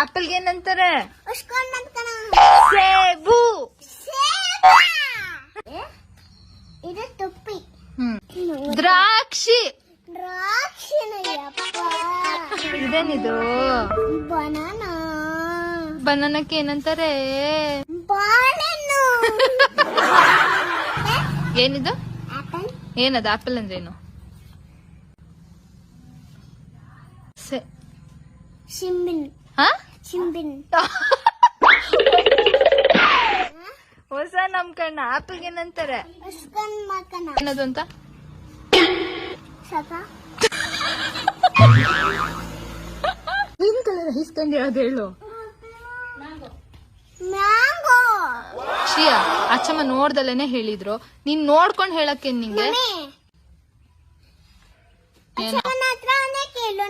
ಆಪಲ್ಗೆ ಏನಂತಾರೆ? ಸೇಬು. ಇದು ತುಪ್ಪಿ. ದ್ರಾಕ್ಷಿ. ದ್ರಾಕ್ಷಿ ಇದೇನಿದು? ಬನಾನ. ಬನಾನಕ್ಕೆ ಏನಂತಾರೆ? ಏನಿದು? ಆಪಲ್. ಏನದು? ಆಪಲ್ ಅಂದ್ರೆ ಏನು ಸಿಂಬಿನ್ ಹಾ? ಶಿಂಬಿನ್ ಹೊಸ ನಮ್ ಕಣ್ಣ ಆಪಲ್ಗೆ ಏನಂತಾರೆ ಏನದು ಅಂತ? ಏನ್ ಕಲರ್ ಹಿಸ್ಕೊಂಡಿರೋದು ಹೇಳು. ಶ್ರೀಯಾ ಅಚ್ಚಮ್ಮ ನೋಡ್ದಲ್ಲೇನೆ ಹೇಳಿದ್ರು. ನೀನ್ ನೋಡ್ಕೊಂಡ್ ಹೇಳಕ್ಕೆ ನಿಂಗೆ? ಕೇಳು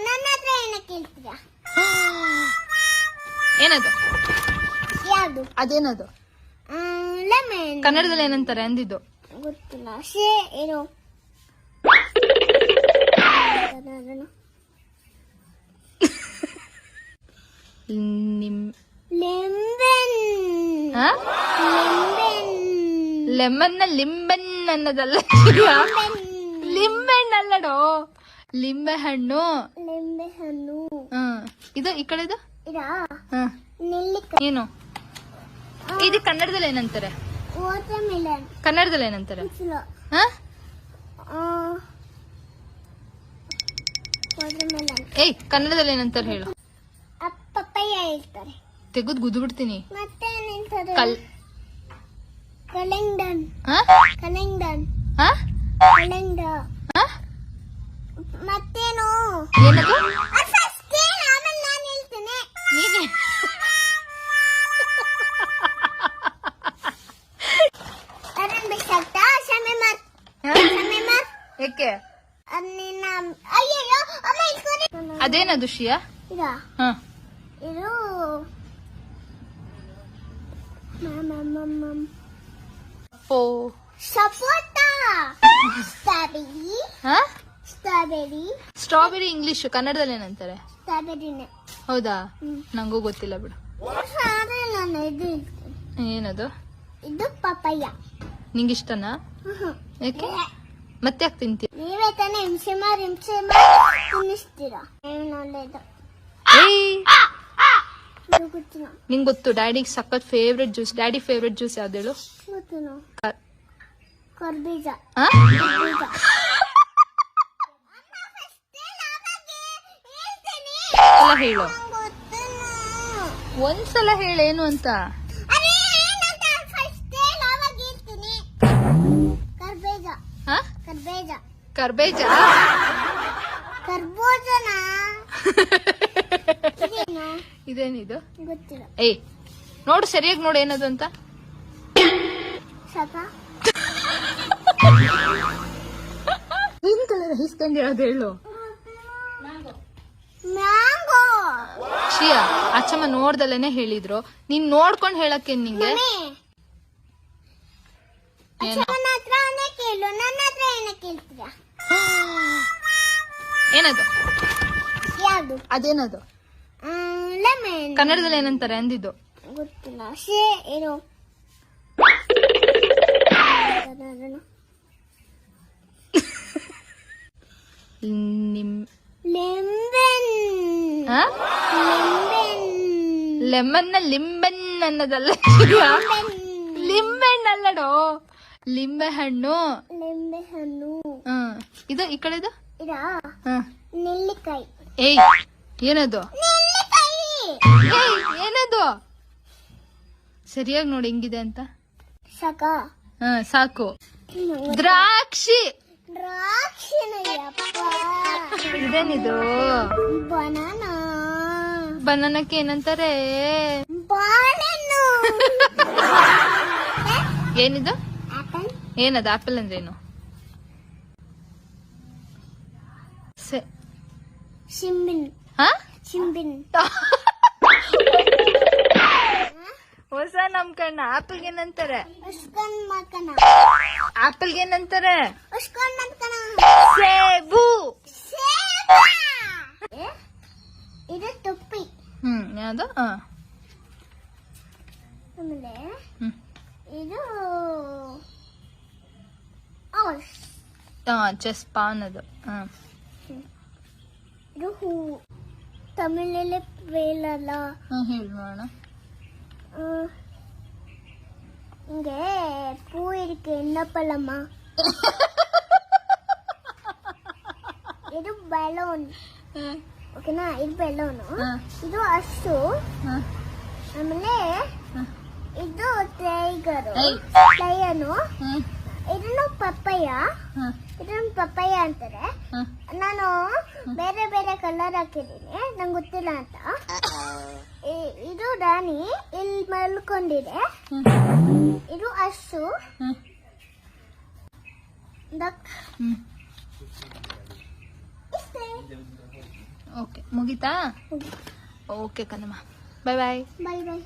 ನನ್ನ ಹತ್ರ ಏನ ಕೇಳ್ತೀರಾ ಏನದು? ಯಾವುದು? ಅದೇನದು? ಲೆಮನ್ ಕನ್ನಡದಲ್ಲಿ ಏನಂತಾರೆ ಅಂದಿದ್ದು? ಗೊತ್ತಿಲ್ಲ. ಶೇ ಏನು? ನಿಮ್ ಲೆಂಬೆನ್ ಹಾ? ಲೆಂಬೆನ್ ಲೆಮನ್ನ ಲಿಂಬೆನ್ ಅನ್ನೋದಲ್ಲ. ಲಿಂಬೆಹಣ್ಣು ಅಲ್ಲಡೋ? ಲಿಂಬೆ ಹಣ್ಣು ಲಿಂಬೆ ಹಣ್ಣು ಹ್ಮ್. ಇದು ಈ ಕಡೆ ಏನು? ಇದು ಕನ್ನಡದಲ್ಲಿ ಏನಂತಾರೆ? ಕನ್ನಡದಲ್ಲಿ ಏನಂತಾರೆ? ಏಯ್ ಕನ್ನಡದಲ್ಲಿ ಏನಂತಾರೆ ಹೇಳು. ತೆಗೆದು ಗುದ್ದು ಬಿಡ್ತೀನಿ ಮತ್ತೆ ಯಾಕೆ ಅದೇನದು ಶ್ರಿಯಾ ಹಾ. ಇದು. ಓ. Sapota strawberry. ಹಾ? ಸ್ಟ್ರಾಬೆರಿ. ಸ್ಟ್ರಾಬೆರಿ ಇಂಗ್ಲಿಷ್ ಕನ್ನಡದಲ್ಲಿ ಏನಂತಾರೆ? ಸ್ಟ್ರಾಬೆರಿನೇ. ಹೌದಾ. ನಂಗೂ ಗೊತ್ತಿಲ್ಲ ಬಿಡು. ಏನದು? ಇದು ಪಪ್ಪಯ್ಯ ನಿಂಗಿಷ್ಟನಾ. ಯಾಕೆ ಮತ್ತೆ ಯಾಕೆ ನೀವೇ ತಾನೇ ಹಿಂಸೆ ಮಾಡಿ ಹಿಂಸೆ ಮಾಡಿ ತಿನ್ನಿಸ್ತೀರಾ? ಏನು ಒಳ್ಳೇದು ಏಯ್! ಇದು ಗೊತ್ತಿಲ್ಲ ನಿಂಗ್ ಗೊತ್ತು ಡ್ಯಾಡಿಗೆ ಸಖತ್ favourite juice daddy favourite juice ಯಾವ್ದು ಗೊತ್ತಿಲ್ಲ ಕ- ಕರ್ಬೀಜ. ಆ? ಕರ್ಬೀಜ. ಎಲ್ಲ ಹೇಳು. ಒಂದ್ಸಲ ಹೇಳೇನು ಅಂತ? ಕರ್ಬೇಜ. ಕರ್ಬೇಜ? ಕರ್ಬೂಜನ? ಇದೇನು? ಇದೇನಿದು? ಗೊತ್ತಿಲ್ಲ. ಏಯ್ ನೋಡು ಸರಿಯಾಗಿ ನೋಡು ಏನದು ಅಂತ. ಸಪ ಏನ್ ಕಲರ್ ಹಿಸ್ಕೊಂಡಿರೋದು ಹೇಳು. ಮ್ಯಾಂಗೋ. ಶ್ರಿಯಾ ಅಚ್ಚಮ್ಮ ನೋಡ್ದಲ್ಲೇನೆ ಹೇಳಿದ್ರು. ನೀನ್ ನೋಡ್ಕೊಂಡ್ ಹೇಳಕ್ಕೆ ನಿಂಗೆ? ಕೇಳು. ನನ್ನ ಕೇಳ್ತೀರಾ? ಏನದು? ಯಾವುದು? ಅದೇನದು? ಲೆಮನ್ ಕನ್ನಡದಲ್ಲಿ ಏನಂತಾರೆ ಅಂದಿದ್ದು? ಗೊತ್ತಿಲ್ಲ. ಸೇ ಏನು? ನಿಮ್ ಲೆಂಬೆನ್ ಆ? ಲೆಂಬೆನ್ ಲೆಮನ್ನ ಲಿಂಬೆನ್ ಅನ್ನೋದಲ್ಲ. ಶ್ರಿಯಾ. ಲಿಂಬೆಹಣ್ಣು. ಅಲ್ಲಡೋ ಲಿಂಬೆ ಹಣ್ಣು ಹಣ್ಣು. ಹ್ಮ್. ಇದು ಈ ಕಡೆ ಇದು? ಹ್ಮ್. ನೆಲ್ಲಿಕಾಯಿ. ಏಯ್ ಏನದು? ಏಯ್ ಏನದು? ಸರಿಯಾಗಿ ನೋಡಿ ಹೆಂಗಿದೆ ಅಂತ. ಸಾಕ? ಹ ಸಾಕು. ದ್ರಾಕ್ಷಿ. ಇದೇನಿದು? ಬನಾನಾ. ಬನಾನಕ್ಕೆ ಏನಂತಾರೆ? ಏನಿದು? ಏನದು? ಆಪಲ್ ಅಂದ್ರೆ ಏನು ಸೆ- ಶಿಂಬಿನ್. ಹಾ? ಶಿಂಬಿನ್. ಹೊಸ ನಮ್ ಕಣ್ಣ ಆಪಲ್ಗೆ ಏನಂತಾರೆ ಉಸ್ಕೊಂಡ್ ಮಕನ ಆಪಲ್ಗೆ ಏನಂತಾರೆ ಉಸ್ಕೊಂಡ್ ಮಕನ ಸೇಬು ಇದು ತುಪ್ಪಿ. ಹ್ಮ್ ಯಾವ್ದು? ಹಾ. ಆಮೇಲೆ ಹ್ಮ್. ಇದು ಆ ಚೆಸ್ ಪಾನ್ ಅದು ಹಾ. ಇದು ಹೂ ತಮಿಳಲ್ಲಿ ವೇಲಲ್ಲ ಹೇಳೋಣ இங்கே பூ இருக்கு என்ன பழமா இது பலூன் ஓகேனா இது பலூನು ಇದು ಅಷ್ಟು ಆಮೇಲೆ ಇದು ಟೈಗರು ಟೈಯನ್ನು ಇದನ್ನು ಪಪ್ಪಯ್ಯ ಹಾ. ಇದನ್ನು ಪಪ್ಪಯ್ಯ ಅಂತಾರೆ. ನಾನು ಬೇರೆ ಬೇರೆ ಕಲರ್ ಹಾಕಿದ್ದೀನಿ. ನಂಗೆ ಗೊತ್ತಿಲ್ಲ ಅಂತ. ಇದು ರಾಣಿ ಇಲ್ಲಿ ಮಲ್ಕೊಂಡಿದೆ. ಇದು ಇಷ್ಟೇ. ಓಕೆ ಮುಗಿತಾ? ಓಕೆ ಕಣಮ್ಮ ಬಾಯ್ ಬಾಯ್ ಬಾಯ್ ಬಾಯ್